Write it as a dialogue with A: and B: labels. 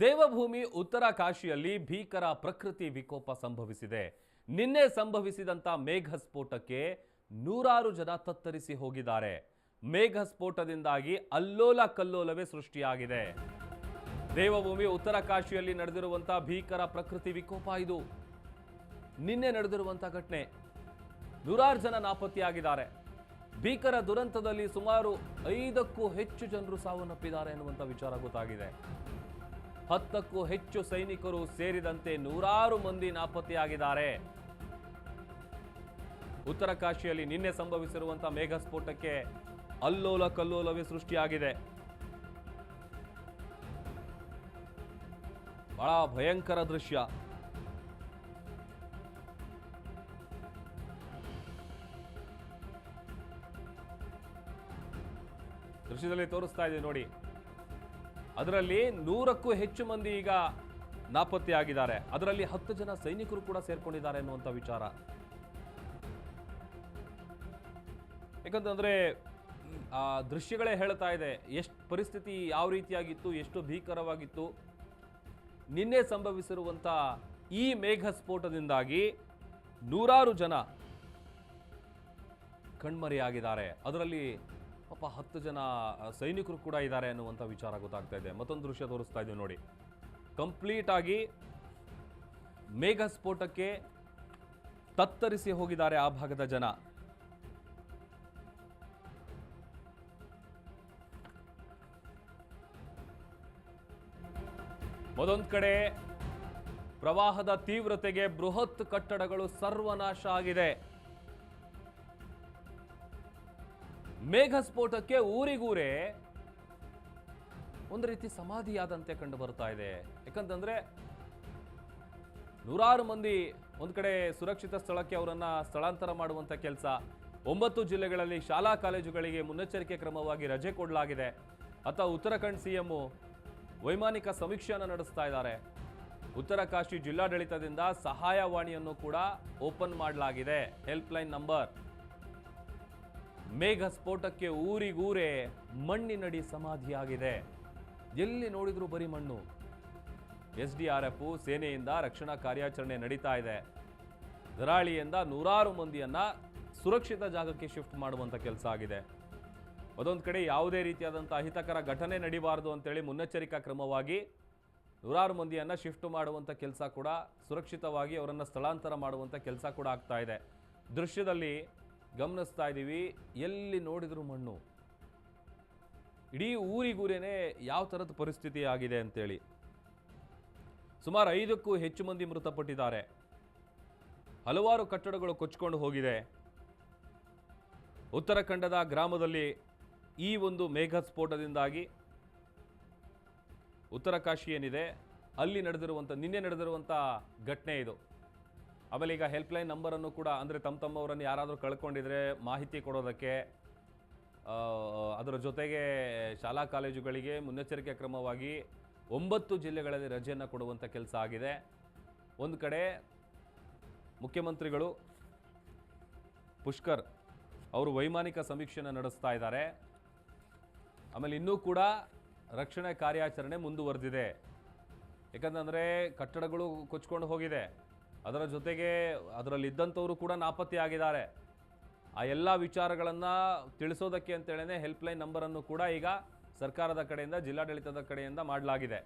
A: ದೇವಭೂಮಿ ಉತ್ತರ ಕಾಶಿಯಲ್ಲಿ ಭೀಕರ ಪ್ರಕೃತಿ ವಿಕೋಪ ಸಂಭವಿಸಿದೆ. ನಿನ್ನೆ ಸಂಭವಿಸಿದಂತ ಮೇಘ ಸ್ಫೋಟಕ್ಕೆ ನೂರಾರು ಜನ ತತ್ತರಿಸಿ ಹೋಗಿದ್ದಾರೆ. ಮೇಘ ಸ್ಫೋಟದಿಂದಾಗಿ ಅಲ್ಲೋಲ ಕಲ್ಲೋಲವೇ ಸೃಷ್ಟಿಯಾಗಿದೆ. ದೇವಭೂಮಿ ಉತ್ತರ ಕಾಶಿಯಲ್ಲಿ ನಡೆದಿರುವಂತಹ ಭೀಕರ ಪ್ರಕೃತಿ ವಿಕೋಪ ಇದು. ನಿನ್ನೆ ನಡೆದಿರುವಂಥ ಘಟನೆ. ನೂರಾರು ಜನ ನಾಪತ್ತೆಯಾಗಿದ್ದಾರೆ. ಭೀಕರ ದುರಂತದಲ್ಲಿ ಸುಮಾರು ಐದಕ್ಕೂ ಹೆಚ್ಚು ಜನರು ಸಾವನ್ನಪ್ಪಿದ್ದಾರೆ ಎನ್ನುವಂಥ ವಿಚಾರ ಗೊತ್ತಾಗಿದೆ. ಹತ್ತಕ್ಕೂ ಹೆಚ್ಚು ಸೈನಿಕರು ಸೇರಿದಂತೆ ನೂರಾರು ಮಂದಿ ನಾಪತ್ತೆಯಾಗಿದ್ದಾರೆ. ಉತ್ತರ ಕಾಶಿಯಲ್ಲಿ ನಿನ್ನೆ ಸಂಭವಿಸಿರುವಂತಹ ಮೇಘಸ್ಫೋಟಕ್ಕೆ ಅಲ್ಲೋಲ ಕಲ್ಲೋಲವೇ ಸೃಷ್ಟಿಯಾಗಿದೆ. ಬಹಳ ಭಯಂಕರ ದೃಶ್ಯ. ದೃಶ್ಯದಲ್ಲಿ ತೋರಿಸ್ತಾ ಇದೆ ನೋಡಿ. ಅದರಲ್ಲಿ ನೂರಕ್ಕೂ ಹೆಚ್ಚು ಮಂದಿ ಈಗ ನಾಪತ್ತೆಯಾಗಿದ್ದಾರೆ. ಅದರಲ್ಲಿ ಹತ್ತು ಜನ ಸೈನಿಕರು ಕೂಡ ಸೇರ್ಕೊಂಡಿದ್ದಾರೆ ಅನ್ನುವಂಥ ವಿಚಾರ. ಯಾಕಂತಂದರೆ, ಆ ದೃಶ್ಯಗಳೇ ಹೇಳ್ತಾ ಇದೆ, ಎಷ್ಟು ಪರಿಸ್ಥಿತಿ ಯಾವ ರೀತಿಯಾಗಿತ್ತು, ಎಷ್ಟು ಭೀಕರವಾಗಿತ್ತು. ನಿನ್ನೆ ಸಂಭವಿಸಿರುವಂಥ ಈ ಮೇಘ ಸ್ಫೋಟದಿಂದಾಗಿ ನೂರಾರು ಜನ ಕಣ್ಮರೆಯಾಗಿದ್ದಾರೆ. ಅದರಲ್ಲಿ ಪಾಪ ಹತ್ತು ಜನ ಸೈನಿಕರು ಕೂಡ ಇದ್ದಾರೆ ಅನ್ನುವಂಥ ವಿಚಾರ ಗೊತ್ತಾಗ್ತಾ ಇದೆ. ಮತ್ತೊಂದು ದೃಶ್ಯ ತೋರಿಸ್ತಾ ಇದ್ದೀವಿ ನೋಡಿ. ಕಂಪ್ಲೀಟ್ ಆಗಿ ಮೇಘ ಸ್ಫೋಟಕ್ಕೆ ತತ್ತರಿಸಿ ಹೋಗಿದ್ದಾರೆ ಆ ಭಾಗದ ಜನ. ಮತ್ತೊಂದು ಕಡೆ ಪ್ರವಾಹದ ತೀವ್ರತೆಗೆ ಬೃಹತ್ ಕಟ್ಟಡಗಳು ಸರ್ವನಾಶ ಆಗಿದೆ. ಮೇಘ ಸ್ಫೋಟಕ್ಕೆ ಊರಿಗೂರೇ ಒಂದು ರೀತಿ ಸಮಾಧಿಯಾದಂತೆ ಕಂಡು ಬರ್ತಾ ಇದೆ. ಯಾಕಂತಂದ್ರೆ ನೂರಾರು ಮಂದಿ ಒಂದು ಕಡೆ ಸುರಕ್ಷಿತ ಸ್ಥಳಕ್ಕೆ ಅವರನ್ನ ಸ್ಥಳಾಂತರ ಮಾಡುವಂತ ಕೆಲಸ. ಒಂಬತ್ತು ಜಿಲ್ಲೆಗಳಲ್ಲಿ ಶಾಲಾ ಕಾಲೇಜುಗಳಿಗೆ ಮುನ್ನೆಚ್ಚರಿಕೆ ಕ್ರಮವಾಗಿ ರಜೆ ಕೊಡಲಾಗಿದೆ. ಅತ್ತ ಉತ್ತರಾಖಂಡ್ ಸಿಎಂ ವೈಮಾನಿಕ ಸಮೀಕ್ಷೆಯನ್ನು ನಡೆಸ್ತಾ ಇದ್ದಾರೆ. ಉತ್ತರ ಕಾಶಿ ಜಿಲ್ಲಾಡಳಿತದಿಂದ ಸಹಾಯವಾಣಿಯನ್ನು ಕೂಡ ಓಪನ್ ಮಾಡಲಾಗಿದೆ. Helpline number. ಮೇಘ ಸ್ಫೋಟಕ್ಕೆ ಊರಿಗೂರೇ ಮಣ್ಣಿನಡಿ ಸಮಾಧಿಯಾಗಿದೆ. ಎಲ್ಲಿ ನೋಡಿದ್ರು ಬರೀ ಮಣ್ಣು. ಎಸ್ ಡಿ ಆರ್ ಎಫ್ ಸೇನೆಯಿಂದ ರಕ್ಷಣಾ ಕಾರ್ಯಾಚರಣೆ ನಡೀತಾ ಇದೆ. ದರಾಳಿಯಿಂದ ನೂರಾರು ಮಂದಿಯನ್ನ ಸುರಕ್ಷಿತ ಜಾಗಕ್ಕೆ ಶಿಫ್ಟ್ ಮಾಡುವಂತ ಕೆಲಸ ಆಗಿದೆ. ಅದೊಂದು ಕಡೆ ಯಾವುದೇ ರೀತಿಯಾದಂಥ ಅಹಿತಕರ ಘಟನೆ ನಡಿಬಾರದು ಅಂತೇಳಿ ಮುನ್ನೆಚ್ಚರಿಕಾ ಕ್ರಮವಾಗಿ ನೂರಾರು ಮಂದಿಯನ್ನು ಶಿಫ್ಟ್ ಮಾಡುವಂಥ ಕೆಲಸ ಕೂಡ ಸುರಕ್ಷಿತವಾಗಿ ಅವರನ್ನು ಸ್ಥಳಾಂತರ ಮಾಡುವಂಥ ಕೆಲಸ ಕೂಡ ಆಗ್ತಾ ಇದೆ. ದೃಶ್ಯದಲ್ಲಿ ಗಮನಿಸ್ತಾ ಇದ್ದೀವಿ. ಎಲ್ಲಿ ನೋಡಿದರೂ ಮಣ್ಣು. ಇಡೀ ಊರಿಗೂರೇನೆ ಯಾವ ಥರದ ಪರಿಸ್ಥಿತಿ ಆಗಿದೆ ಅಂತೇಳಿ. ಸುಮಾರು ಐದಕ್ಕೂ ಹೆಚ್ಚು ಮಂದಿ ಮೃತಪಟ್ಟಿದ್ದಾರೆ. ಹಲವಾರು ಕಟ್ಟಡಗಳು ಕೊಚ್ಕೊಂಡು ಹೋಗಿದೆ. ಉತ್ತರಾಖಂಡದ ಗ್ರಾಮದಲ್ಲಿ ಈ ಒಂದು ಮೇಘ ಸ್ಫೋಟದಿಂದಾಗಿ ಉತ್ತರ ಕಾಶಿ ಏನಿದೆ, ಅಲ್ಲಿ ನಡೆದಿರುವಂಥ ನಿನ್ನೆ ನಡೆದಿರುವಂಥ ಘಟನೆ ಇದು. ಆಮೇಲೆ ಈಗ ಹೆಲ್ಪ್ಲೈನ್ ನಂಬರನ್ನು ಕೂಡ, ಅಂದರೆ ತಮ್ಮ ತಮ್ಮವರನ್ನು ಯಾರಾದರೂ ಕಳ್ಕೊಂಡಿದ್ರೆ ಮಾಹಿತಿ ಕೊಡೋದಕ್ಕೆ ಅದರ ಜೊತೆಗೆ ಶಾಲಾ ಕಾಲೇಜುಗಳಿಗೆ ಮುನ್ನೆಚ್ಚರಿಕೆ ಕ್ರಮವಾಗಿ ಒಂಬತ್ತು ಜಿಲ್ಲೆಗಳಲ್ಲಿ ರಜೆಯನ್ನು ಕೊಡುವಂಥ ಕೆಲಸ ಆಗಿದೆ. ಒಂದು ಕಡೆ ಮುಖ್ಯಮಂತ್ರಿಗಳು ಪುಷ್ಕರ್ ಅವರು ವೈಮಾನಿಕ ಸಮೀಕ್ಷೆಯನ್ನು ನಡೆಸ್ತಾ ಇದ್ದಾರೆ. ಆಮೇಲೆ ಇನ್ನೂ ಕೂಡ ರಕ್ಷಣೆ ಕಾರ್ಯಾಚರಣೆ ಮುಂದುವರೆದಿದೆ. ಯಾಕಂತಂದರೆ ಕಟ್ಟಡಗಳು ಕೊಚ್ಕೊಂಡು ಹೋಗಿದೆ. ಅದರ ಜೊತೆಗೆ ಅದರಲ್ಲಿದ್ದಂಥವರು ಕೂಡ ನಾಪತ್ತೆಯಾಗಿದ್ದಾರೆ. ಆ ಎಲ್ಲ ವಿಚಾರಗಳನ್ನು ತಿಳಿಸೋದಕ್ಕೆ ಅಂತೇಳಿನೇ ಹೆಲ್ಪ್ಲೈನ್ ನಂಬರನ್ನು ಕೂಡ ಈಗ ಸರ್ಕಾರದ ಕಡೆಯಿಂದ, ಜಿಲ್ಲಾಡಳಿತದ ಕಡೆಯಿಂದ ಮಾಡಲಾಗಿದೆ.